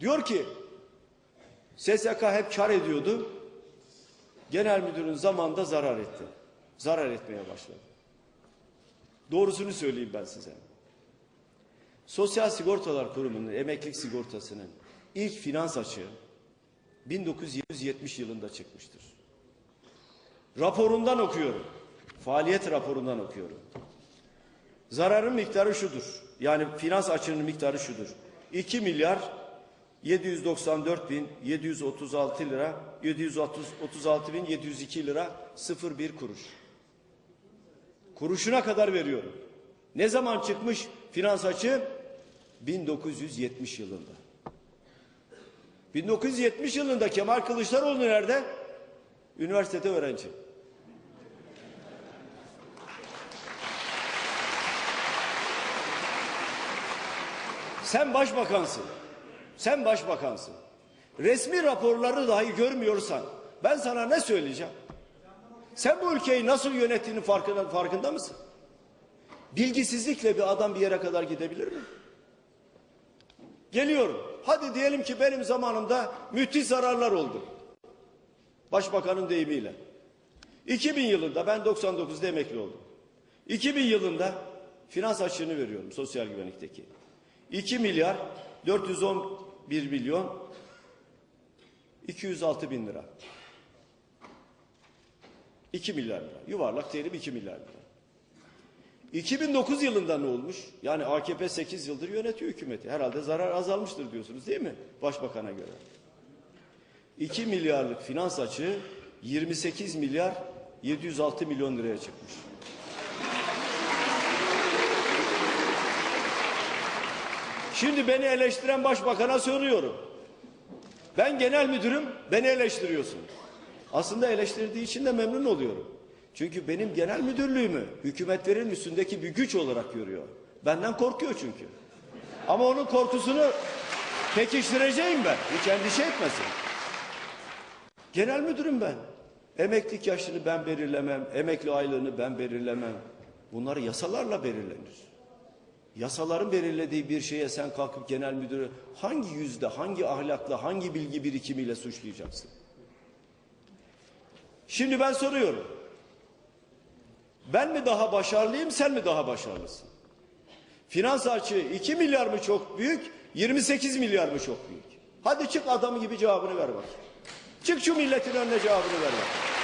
Diyor ki SSK hep kar ediyordu. Genel müdürün zamanında zarar etti. Zarar etmeye başladı. Doğrusunu söyleyeyim ben size. Sosyal Sigortalar Kurumu'nun emeklilik sigortasının ilk finans açığı 1970 yılında çıkmıştır. Raporundan okuyorum. Faaliyet raporundan okuyorum. Zararın miktarı şudur. Yani finans açığının miktarı şudur. 2 milyar 794 bin 736 lira 736 bin 702 lira 01 kuruş. Kuruşuna kadar veriyorum. Ne zaman çıkmış finans açığı? 1970 yılında. 1970 yılında Kemal Kılıçdaroğlu nerede? Üniversitede öğrenci. Sen başbakansın. Sen başbakansın. Resmi raporları dahi görmüyorsan ben sana ne söyleyeceğim? Sen bu ülkeyi nasıl yönettiğinin farkında, farkında mısın? Bilgisizlikle bir adam bir yere kadar gidebilir mi? Geliyorum. Hadi diyelim ki benim zamanımda müthiş zararlar oldu. Başbakanın deyimiyle. 2000 yılında ben 99'da emekli oldum. 2000 yılında finans açığını veriyorum sosyal güvenlikteki. 2 milyar 411 milyon 206 bin lira. 2 milyar lira. Yuvarlak terim 2 milyar lira. 2009 yılında ne olmuş? Yani AKP 8 yıldır yönetiyor hükümeti. Herhalde zarar azalmıştır diyorsunuz değil mi? Başbakan'a göre. 2 milyarlık finans açığı 28 milyar 706 milyon liraya çıkmış. Şimdi beni eleştiren başbakana soruyorum. Ben genel müdürüm, beni eleştiriyorsun. Aslında eleştirdiği için de memnun oluyorum. Çünkü benim genel müdürlüğümü hükümetlerin üstündeki bir güç olarak görüyor. Benden korkuyor çünkü. Ama onun korkusunu pekiştireceğim ben. Hiç endişe etmesin. Genel müdürüm ben. Emeklilik yaşını ben belirlemem, emekli aylığını ben belirlemem. Bunlar yasalarla belirlenir. Yasaların belirlediği bir şeye sen kalkıp genel müdürü hangi yüzde, hangi ahlakla, hangi bilgi birikimiyle suçlayacaksın? Şimdi ben soruyorum. Ben mi daha başarılıyım, sen mi daha başarılısın? Finans açığı 2 milyar mı çok büyük, 28 milyar mı çok büyük? Hadi çık adamı gibi cevabını ver bak. Çık şu milletin önüne cevabını ver bak.